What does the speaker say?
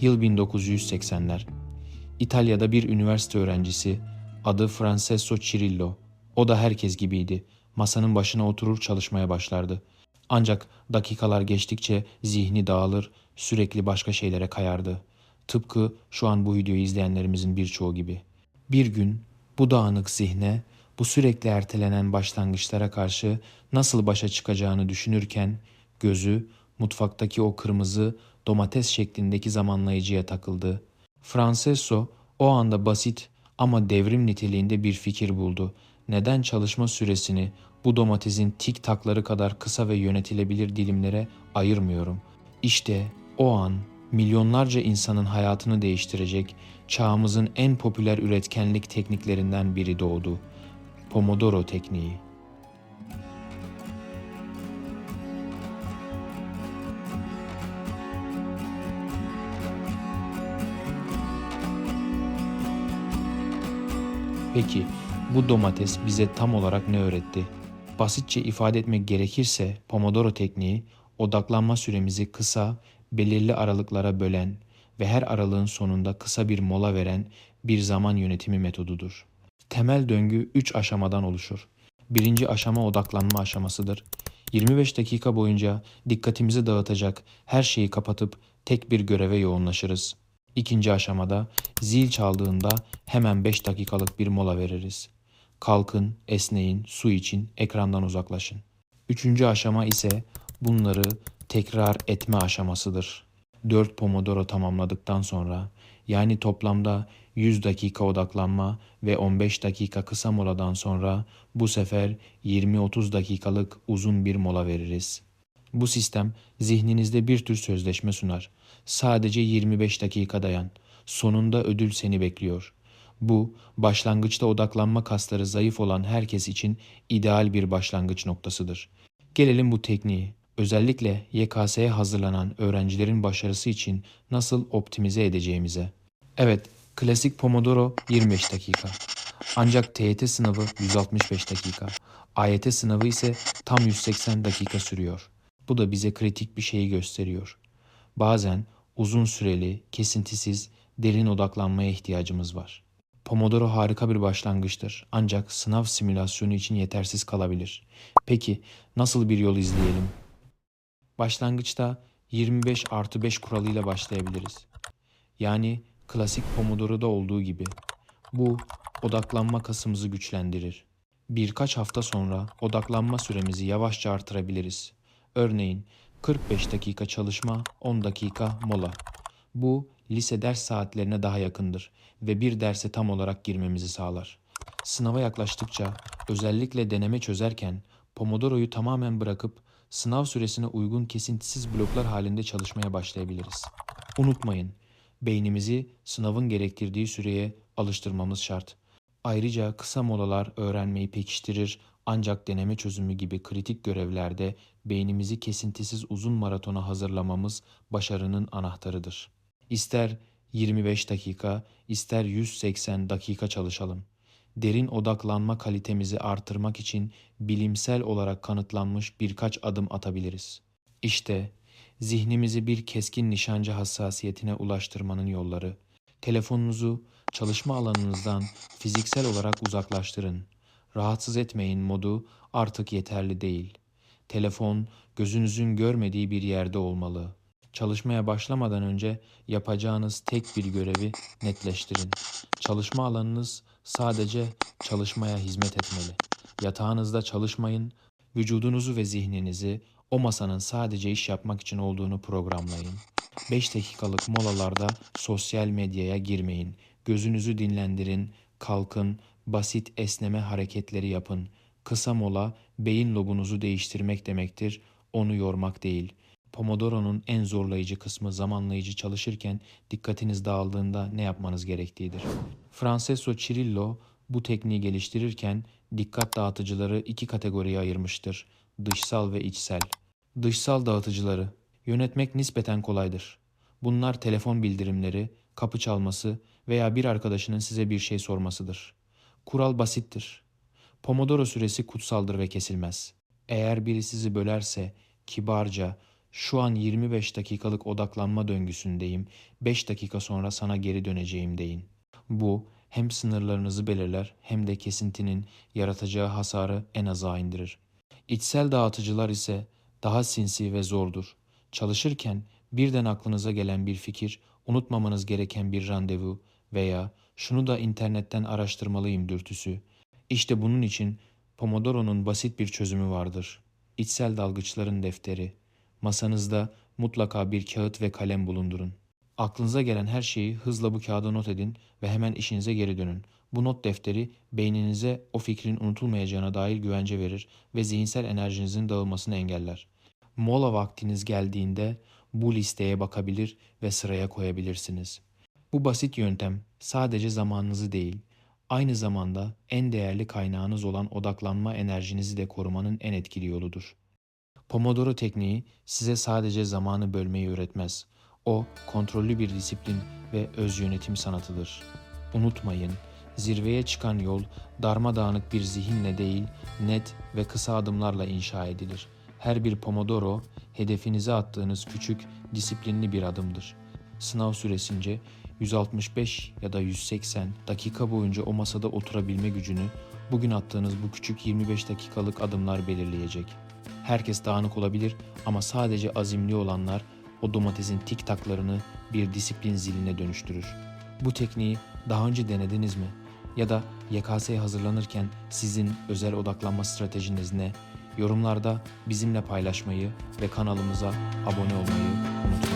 Yıl 1980'ler. İtalya'da bir üniversite öğrencisi, adı Francesco Cirillo. O da herkes gibiydi. Masanın başına oturur çalışmaya başlardı. Ancak dakikalar geçtikçe zihni dağılır, sürekli başka şeylere kayardı. Tıpkı şu an bu videoyu izleyenlerimizin birçoğu gibi. Bir gün bu dağınık zihne, bu sürekli ertelenen başlangıçlara karşı nasıl başa çıkacağını düşünürken gözü mutfaktaki o kırmızı domates şeklindeki zamanlayıcıya takıldı. Francesco o anda basit ama devrim niteliğinde bir fikir buldu. Neden çalışma süresini bu domatesin tik takları kadar kısa ve yönetilebilir dilimlere ayırmıyorum? İşte o an milyonlarca insanın hayatını değiştirecek çağımızın en popüler üretkenlik tekniklerinden biri doğdu. Pomodoro tekniği. Peki bu domates bize tam olarak ne öğretti? Basitçe ifade etmek gerekirse Pomodoro tekniği odaklanma süremizi kısa, belirli aralıklara bölen ve her aralığın sonunda kısa bir mola veren bir zaman yönetimi metodudur. Temel döngü 3 aşamadan oluşur. Birinci aşama odaklanma aşamasıdır. 25 dakika boyunca dikkatimizi dağıtacak her şeyi kapatıp tek bir göreve yoğunlaşırız. İkinci aşamada zil çaldığında hemen 5 dakikalık bir mola veririz. Kalkın, esneyin, su için, ekrandan uzaklaşın. Üçüncü aşama ise bunları tekrar etme aşamasıdır. 4 Pomodoro tamamladıktan sonra yani toplamda 100 dakika odaklanma ve 15 dakika kısa moladan sonra bu sefer 20-30 dakikalık uzun bir mola veririz. Bu sistem zihninizde bir tür sözleşme sunar. Sadece 25 dakika dayan. Sonunda ödül seni bekliyor. Bu, başlangıçta odaklanma kasları zayıf olan herkes için ideal bir başlangıç noktasıdır. Gelelim bu tekniği, özellikle YKS'ye hazırlanan öğrencilerin başarısı için nasıl optimize edeceğimize. Evet, klasik Pomodoro 25 dakika. Ancak TYT sınavı 165 dakika. AYT sınavı ise tam 180 dakika sürüyor. Bu da bize kritik bir şeyi gösteriyor. Bazen uzun süreli, kesintisiz, derin odaklanmaya ihtiyacımız var. Pomodoro harika bir başlangıçtır ancak sınav simülasyonu için yetersiz kalabilir. Peki nasıl bir yol izleyelim? Başlangıçta 25 artı 5 kuralıyla başlayabiliriz. Yani klasik Pomodoro'da olduğu gibi. Bu odaklanma kasımızı güçlendirir. Birkaç hafta sonra odaklanma süremizi yavaşça artırabiliriz. Örneğin 45 dakika çalışma, 10 dakika mola. Bu lise ders saatlerine daha yakındır ve bir derse tam olarak girmemizi sağlar. Sınava yaklaştıkça özellikle deneme çözerken Pomodoro'yu tamamen bırakıp sınav süresine uygun kesintisiz bloklar halinde çalışmaya başlayabiliriz. Unutmayın, beynimizi sınavın gerektirdiği süreye alıştırmamız şart. Ayrıca kısa molalar öğrenmeyi pekiştirir ancak deneme çözümü gibi kritik görevlerde beynimizi kesintisiz uzun maratona hazırlamamız başarının anahtarıdır. İster 25 dakika, ister 180 dakika çalışalım. Derin odaklanma kalitemizi artırmak için bilimsel olarak kanıtlanmış birkaç adım atabiliriz. İşte zihnimizi bir keskin nişancı hassasiyetine ulaştırmanın yolları. Telefonunuzu çalışma alanınızdan fiziksel olarak uzaklaştırın. Rahatsız etmeyin modu artık yeterli değil. Telefon gözünüzün görmediği bir yerde olmalı. Çalışmaya başlamadan önce yapacağınız tek bir görevi netleştirin. Çalışma alanınız sadece çalışmaya hizmet etmeli. Yatağınızda çalışmayın, vücudunuzu ve zihninizi o masanın sadece iş yapmak için olduğunu programlayın. 5 dakikalık molalarda sosyal medyaya girmeyin. Gözünüzü dinlendirin, kalkın, basit esneme hareketleri yapın. Kısa mola beyin lobunuzu değiştirmek demektir, onu yormak değil. Pomodoro'nun en zorlayıcı kısmı zamanlayıcı çalışırken dikkatiniz dağıldığında ne yapmanız gerektiğidir. Francesco Cirillo bu tekniği geliştirirken dikkat dağıtıcıları iki kategoriye ayırmıştır. Dışsal ve içsel. Dışsal dağıtıcıları yönetmek nispeten kolaydır. Bunlar telefon bildirimleri, kapı çalması veya bir arkadaşının size bir şey sormasıdır. Kural basittir. Pomodoro süresi kutsaldır ve kesilmez. Eğer biri sizi bölerse kibarca Şu an 25 dakikalık odaklanma döngüsündeyim. 5 dakika sonra sana geri döneceğim deyin. Bu hem sınırlarınızı belirler hem de kesintinin yaratacağı hasarı en aza indirir. İçsel dağıtıcılar ise daha sinsi ve zordur. Çalışırken birden aklınıza gelen bir fikir, unutmamanız gereken bir randevu veya şunu da internetten araştırmalıyım dürtüsü. İşte bunun için Pomodoro'nun basit bir çözümü vardır. İçsel dalgıçların defteri. Masanızda mutlaka bir kağıt ve kalem bulundurun. Aklınıza gelen her şeyi hızla bu kağıda not edin ve hemen işinize geri dönün. Bu not defteri beyninize o fikrin unutulmayacağına dair güvence verir ve zihinsel enerjinizin dağılmasını engeller. Mola vaktiniz geldiğinde bu listeye bakabilir ve sıraya koyabilirsiniz. Bu basit yöntem sadece zamanınızı değil, aynı zamanda en değerli kaynağınız olan odaklanma enerjinizi de korumanın en etkili yoludur. Pomodoro tekniği size sadece zamanı bölmeyi öğretmez. O kontrollü bir disiplin ve öz yönetim sanatıdır. Unutmayın, zirveye çıkan yol darmadağınık bir zihinle değil, net ve kısa adımlarla inşa edilir. Her bir Pomodoro hedefinize attığınız küçük, disiplinli bir adımdır. Sınav süresince 165 ya da 180 dakika boyunca o masada oturabilme gücünü bugün attığınız bu küçük 25 dakikalık adımlar belirleyecek. Herkes dağınık olabilir ama sadece azimli olanlar o domatesin tik taklarını bir disiplin ziline dönüştürür. Bu tekniği daha önce denediniz mi? Ya da YKS'ye hazırlanırken sizin özel odaklanma stratejiniz ne? Yorumlarda bizimle paylaşmayı ve kanalımıza abone olmayı unutmayın.